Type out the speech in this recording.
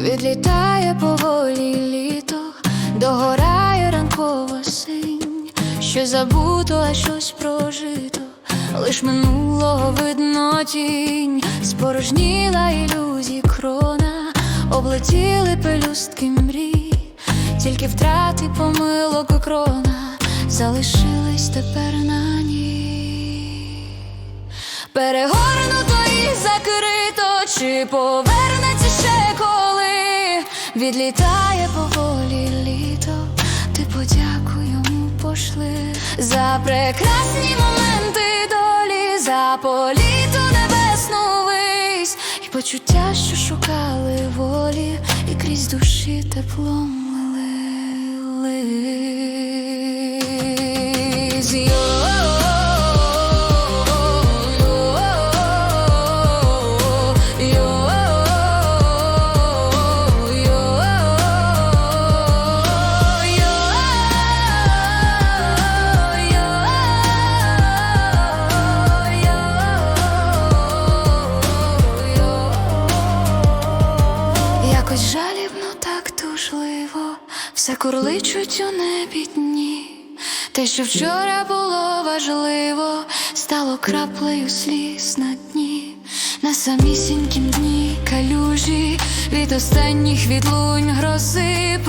Відлітає поволі літо, догорає ранкова синь, що забуто, а щось прожито, лиш минулого видно тінь, спорожніла ілюзій крона, облетіли пелюстки мрій, тільки втрати помилок крона. Залишились тепер на ній. Перегорнуто і закрито, чи коли відлітає поволі літо, ти подякуй йому пошли. За прекрасні моменти долі, за політу небесну вись. І почуття, що шукали волі, і крізь душі теплом лились. Якось жалібно, так тужливо, все курличуть у небі дні. Те, що вчора було важливо, стало краплею сліз на дні, на самісінькім дні калюжі від останніх відлунь грози